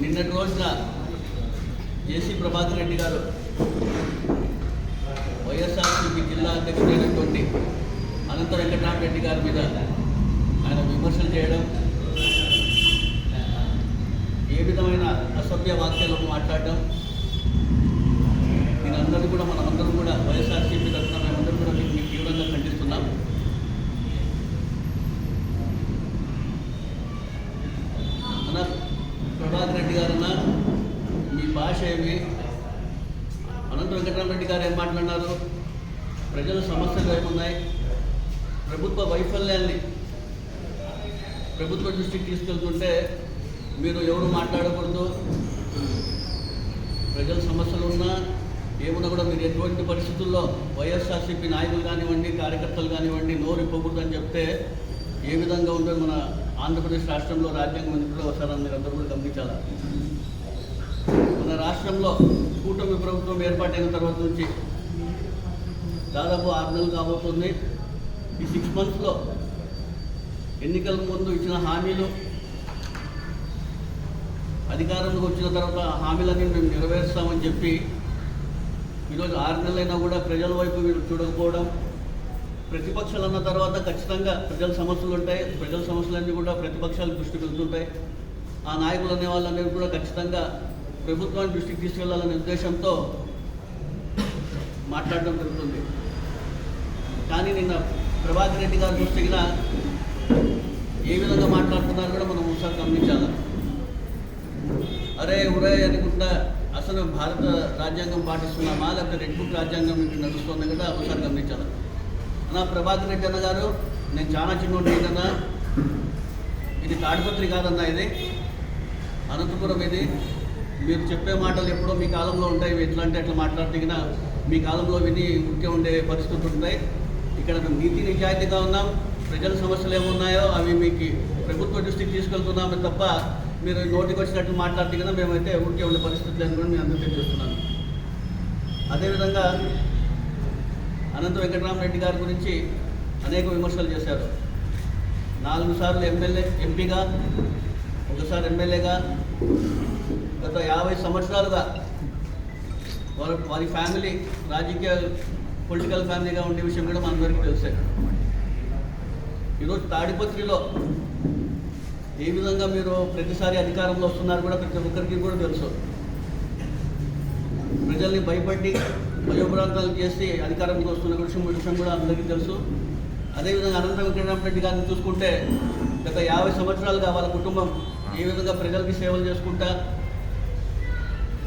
నిన్నటి రోజున జేసీ ప్రభాకర్ రెడ్డి గారు వైఎస్ఆర్సీపీ జిల్లా అధ్యక్షుడైనటువంటి అనంత వెంకటరామరెడ్డి గారి మీద ఆయన విమర్శలు చేయడం ఏ విధమైన అసభ్య వాక్యాలను మాట్లాడడం దీనందరూ కూడా మనమందరం కూడా వైఎస్ఆర్సీపీ తరఫున మేమందరం కూడా దీన్ని తీవ్రంగా ఖండిస్తున్నాం మన ప్రభాకర్ రెడ్డి గారన్నా మీ భాష ఏమి అనంత రెడ్డి గారు ఏం మాట్లాడినారు? ప్రజల సమస్యలు ఏమున్నాయి ప్రభుత్వ వైఫల్యాన్ని ప్రభుత్వ దృష్టికి తీసుకెళ్తుంటే మీరు ఎవరు మాట్లాడకూడదు? ప్రజల సమస్యలు ఉన్నా ఏమున్నా కూడా మీరు ఎటువంటి పరిస్థితుల్లో వైఎస్ఆర్సీపీ నాయకులు కానివ్వండి కార్యకర్తలు కానివ్వండి నోరు ఇవ్వకూడదు అని చెప్తే ఏ విధంగా ఉందో మన ఆంధ్రప్రదేశ్ రాష్ట్రంలో రాజ్యాంగ మంత్రులు ఒకసారి మీరు అందరూ కూడా గమనించాలా? మన రాష్ట్రంలో కూటమి ప్రభుత్వం ఏర్పాటైన తర్వాత నుంచి దాదాపు ఆరు నెలలు కాబోతుంది. ఈ సిక్స్ మంత్స్లో ఎన్నికల ముందు ఇచ్చిన హామీలు అధికారంలోకి వచ్చిన తర్వాత హామీలన్నీ మేము నెరవేరుస్తామని చెప్పి ఈరోజు ఆరు నెలలైనా కూడా ప్రజల వైపు మీరు చూడకపోవడం ప్రతిపక్షాలు అన్న తర్వాత ఖచ్చితంగా ప్రజల సమస్యలు ఉంటాయి. ప్రజల సమస్యలన్నీ కూడా ప్రతిపక్షాలు దృష్టికి వెళ్తుంటాయి. ఆ నాయకులు అనే వాళ్ళందరూ కూడా ఖచ్చితంగా ప్రభుత్వాన్ని దృష్టికి తీసుకెళ్ళాలనే ఉద్దేశంతో మాట్లాడడం జరుగుతుంది. కానీ నిన్న ప్రభాకర్ రెడ్డి గారు దృష్టికి ఏ విధంగా మాట్లాడుతున్నారు కూడా మనం ఒకసారి గమనించాలి. అరే ఉరే అనుకుంటా అసలు భారత రాజ్యాంగం పాటిస్తున్నామా? లేకపోతే రెడ్ బుక్ రాజ్యాంగం ఇంటి నడుస్తుంది కదా? ఒకసారి గమనించాలి. అన్న ప్రభాకర్ రెడ్డి అన్న గారు నేను చాలా చిన్నోడి ఏంటన్నా ఇది తాడిపత్రి కాదన్నా ఇది? అనంతపురం ఇది? మీరు చెప్పే మాటలు ఎప్పుడో మీ కాలంలో ఉంటాయి. ఎట్లా అంటే అట్లా మాట్లాడితే మీ కాలంలో విని ఉంటే ఉండే పరిస్థితులు ఉంటాయి. ఇక్కడ మేము నీతి నిజాయితీగా ఉన్నాం. ప్రజల సమస్యలు ఏమున్నాయో అవి మీకు ప్రభుత్వ దృష్టికి తీసుకెళ్తున్నామే తప్ప మీరు నోటికి వచ్చినట్టు మాట్లాడితే కదా మేమైతే ఊరికే ఉండే పరిస్థితులు అని కూడా నేను అందరికీ తెలియజేస్తున్నాను అదేవిధంగా అనంత వెంకటరామరెడ్డి గారి గురించి అనేక విమర్శలు చేశారు. నాలుగు సార్లు ఎమ్మెల్యే ఎంపీగా ఒకసారి ఎమ్మెల్యేగా గత యాభై సంవత్సరాలుగా వారి వారి ఫ్యామిలీ రాజకీయ పొలిటికల్ ఫ్యామిలీగా ఉండే విషయం కూడా మనందరికీ తెలుసే. ఈరోజు తాడిపత్రిలో ఏ విధంగా మీరు ప్రతిసారి అధికారంలో వస్తున్నారు కూడా ప్రతి ఒక్కరికి కూడా తెలుసు. ప్రజల్ని భయపడి భయోభ్రాంతాలు చేసి అధికారంలో వస్తున్న విషయం విషయం కూడా అందరికీ తెలుసు. అదేవిధంగా అనంత వెంకటరామరెడ్డి గారిని చూసుకుంటే గత యాభై సంవత్సరాలుగా వాళ్ళ కుటుంబం ఏ విధంగా ప్రజలకి సేవలు చేసుకుంటా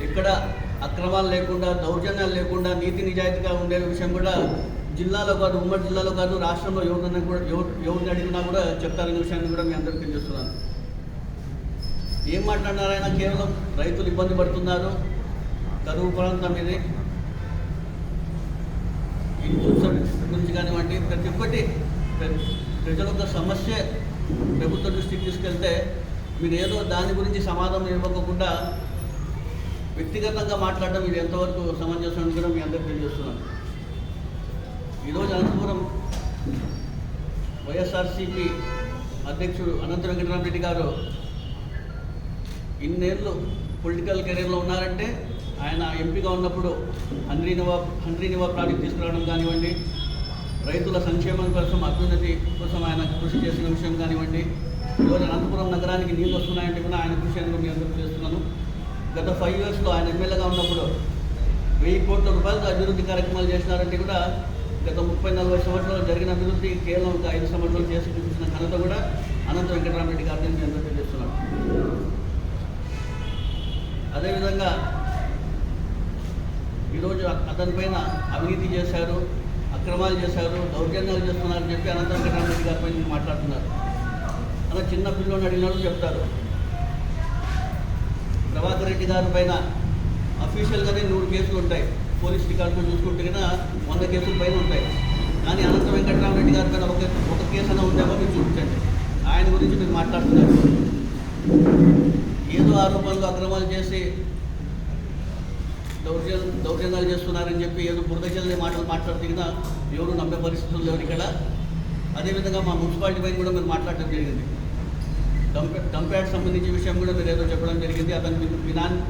ఎక్కడ అక్రమాలు లేకుండా దౌర్జన్యాలు లేకుండా నీతి నిజాయితీగా ఉండే విషయం కూడా జిల్లాలో కాదు ఉమ్మడి జిల్లాలో కాదు రాష్ట్రంలో ఎవరినైనా కూడా ఎవరిని అడిగినా కూడా చెప్తారనే విషయాన్ని కూడా మీ అందరికీ తెలియజేస్తున్నాను. ఏం మాట్లాడినారైనా కేవలం రైతులు ఇబ్బంది పడుతున్నారు. కరువు ప్రాంతం ఇది. గురించి కానివ్వండి ప్రతి ఒక్కటి ప్ర- ప్రజల యొక్క సమస్య ప్రభుత్వ దృష్టికి తీసుకెళ్తే మీరు ఏదో దాని గురించి సమాధానం ఇవ్వకుండా వ్యక్తిగతంగా మాట్లాడడం ఇది ఎంతవరకు సమంజసం అని కూడా మీ అందరికీ తెలియజేస్తున్నాను. ఈరోజు అనంతపురం వైఎస్ఆర్సీపీ అధ్యక్షుడు అనంత వెంకటరామరెడ్డి గారు ఇన్నేళ్ళు పొలిటికల్ కెరీర్లో ఉన్నారంటే ఆయన ఎంపీగా ఉన్నప్పుడు హండ్రీ నవాబ్ హండ్రీ ప్రాజెక్ట్ తీసుకురావడం కానివ్వండి రైతుల సంక్షేమం కోసం అభ్యున్నతి కోసం ఆయన కృషి చేసిన విషయం కానివ్వండి ఈరోజు అనంతపురం నగరానికి నీళ్ళు వస్తున్నాయంటే కూడా ఆయన కృషి అని మీ అందరూ చేస్తున్నాను గత ఫైవ్ ఇయర్స్లో ఆయన ఎమ్మెల్యేగా ఉన్నప్పుడు వెయ్యి కోట్ల రూపాయలతో అభివృద్ధి కార్యక్రమాలు చేసినారంటే కూడా గత ముప్పై నలభై సంవత్సరాలు జరిగిన అభివృద్ధి కేవలం ఒక ఐదు సంవత్సరాలు చేసి చూపించిన ఘనత కూడా అనంత వెంకటరామరెడ్డి గారిని మీ అందరికీ చేస్తున్నాను అదేవిధంగా ఈరోజు అతని పైన అవినీతి చేశారు అక్రమాలు చేశారు దౌర్జన్యాలు చేస్తున్నారని చెప్పి అనంత వెంకటరామరెడ్డి గారి పైన మాట్లాడుతున్నారు. అలా చిన్న పిల్లోని అడిగినట్టు చెప్తారు. ప్రభాకర్ రెడ్డి గారి పైన అఫీషియల్గానే నూరు కేసులు ఉంటాయి. పోలీస్ డిపార్ట్మెంట్ చూసుకుంటే కన్నా వంద కేసుల పైన ఉంటాయి. కానీ అనంత వెంకటరామరెడ్డి గారి పైన ఒక ఒక కేసు అయినా ఉందేమో మీరు చూపించండి. ఆయన గురించి మీరు మాట్లాడుతున్నారు. ఏదో ఆరోపణలు అక్రమాలు చేసి దౌర్జ దౌర్జన్యాలు చేస్తున్నారని చెప్పి ఏదో బురదజల్లి మాటలు మాట్లాడుతున్నా ఎవరు నమ్మే పరిస్థితులు లేవు ఇక్కడ. అదేవిధంగా మా మున్సిపాలిటీ పైన కూడా మీరు మాట్లాడటం జరిగింది. డంప్ యాడ్ సంబంధించిన విషయం కూడా మీరు ఏదో చెప్పడం జరిగింది. అతను మీకు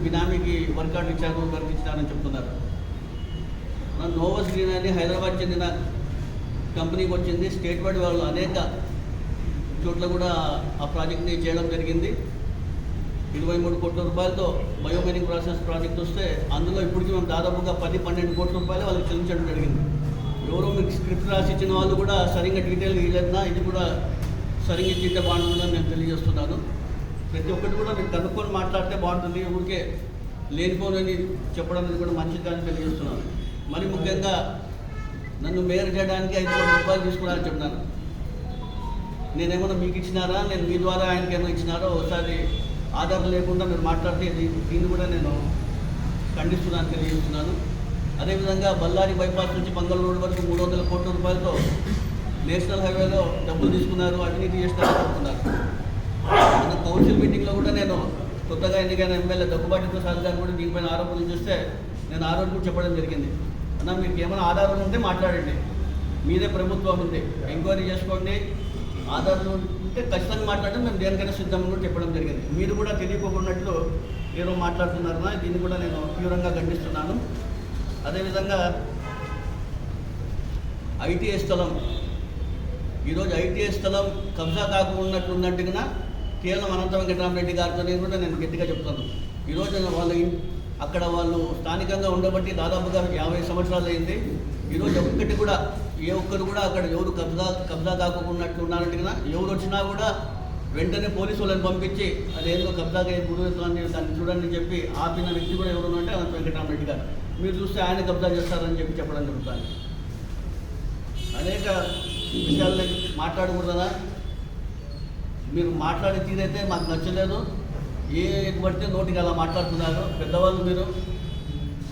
బినామీకి వర్కౌట్ ఇచ్చారు వర్క్ ఇచ్చారని చెప్తున్నారు. మన నోవస్ గ్రీన్ అని హైదరాబాద్ చెందిన కంపెనీకి వచ్చింది. స్టేట్ వైడ్ వాళ్ళు అనేక చోట్ల కూడా ఆ ప్రాజెక్ట్ని చేయడం జరిగింది. ఇరవై మూడు కోట్ల రూపాయలతో బయోమైనింగ్ ప్రాసెస్ ప్రాజెక్ట్ వస్తే అందులో ఇప్పటికి మేము దాదాపుగా పది పన్నెండు కోట్ల రూపాయలు వాళ్ళకి చెల్లించడం జరిగింది. ఎవరో మీకు స్క్రిప్ట్ రాసి ఇచ్చిన వాళ్ళు కూడా సరిగ్గా డీటెయిల్ ఇవ్వలేదన్నా ఇది కూడా సరిగ్గా ఇచ్చింటే బాగుంటుందని నేను తెలియజేస్తున్నాను. ప్రతి ఒక్కటి కూడా మీరు కనుక్కొని మాట్లాడితే బాగుంటుంది. ఊరికే లేనిపోనని చెప్పడం అనేది కూడా మంచిది కానీ తెలియజేస్తున్నాను. మరి ముఖ్యంగా నన్ను మేయర్ చేయడానికి ఐదు వందల రూపాయలు తీసుకున్నారని చెప్తున్నాను నేనేమన్నా మీకు ఇచ్చినారా? నేను మీ ద్వారా ఆయనకి ఏమైనా ఇచ్చినారో ఒకసారి ఆధారం లేకుండా మీరు మాట్లాడితే దీన్ని కూడా నేను ఖండిస్తున్నాను తెలియజేస్తున్నాను. అదేవిధంగా బళ్ళారి బైపాస్ నుంచి మంగళ రోడ్డు వరకు మూడు వందల కోట్ల రూపాయలతో నేషనల్ హైవేలో డబ్బులు తీసుకున్నారు అవినీతి చేసినారు అనుకున్నారు మన కౌన్సిల్ మీటింగ్లో కూడా నేను కొత్తగా ఎన్నికైన ఎమ్మెల్యే దగ్గుబాటి ప్రసాద్ గారు కూడా దీనిపైన ఆరోపణలు చూస్తే నేను ఆ రోజు కూడా చెప్పడం జరిగింది. అన్న మీకు ఏమైనా ఆధారాలు ఉంటే మాట్లాడండి. మీదే ప్రభుత్వం ఉంది. ఎంక్వైరీ చేసుకోండి. ఆధారాలు ఉంటే ఖచ్చితంగా మాట్లాడడం మేము దేనికైనా సిద్ధం కూడా చెప్పడం జరిగింది. మీరు కూడా తెలియకోకున్నట్లు ఏదో మాట్లాడుతున్నారన్నా దీన్ని కూడా నేను తీవ్రంగా ఖండిస్తున్నాను. అదేవిధంగా ఐటీఐ స్థలం ఈరోజు ఐటీఐ స్థలం కబ్జా కాకుండా కన్నా కేవలం అనంత వెంకటరామరెడ్డి గారితో కూడా నేను గట్టిగా చెప్తాను. ఈరోజు వాళ్ళ అక్కడ వాళ్ళు స్థానికంగా ఉండబట్టి దాదాపుగా యాభై సంవత్సరాలు అయింది ఈరోజు ఒక్కటి కూడా ఏ ఒక్కరు కూడా అక్కడ ఎవరు కబ్జా కబ్జా కాకుండా ఉన్నారంటుగా ఎవరు వచ్చినా కూడా వెంటనే పోలీసు వాళ్ళని పంపించి అదేదో కబ్జాగా గురువుని దాన్ని చూడండి చెప్పి ఆపిన వ్యక్తి కూడా ఎవరు అంటే అనంత వెంకటరామరెడ్డి గారు. మీరు చూస్తే ఆయన కబ్జా చేస్తారని చెప్పి చెప్పడం జరుగుతుంది. అనేక ఈ విషయాలు మాట్లాడకూడదా మీరు మాట్లాడే తీరైతే మాకు నచ్చలేదు. ఏ పడితే నోటికి అలా మాట్లాడుతున్నారు. పెద్దవాళ్ళు మీరు.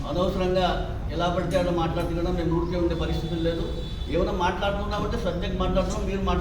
అనవసరంగా ఎలా పడితే అలా మాట్లాడుతున్నా మేము ఊరికే ఉండే పరిస్థితులు లేదు. ఏమైనా మాట్లాడుతున్నామంటే సబ్జెక్ట్ మాట్లాడుతున్నాం మీరు మాట్లాడుతున్నారు.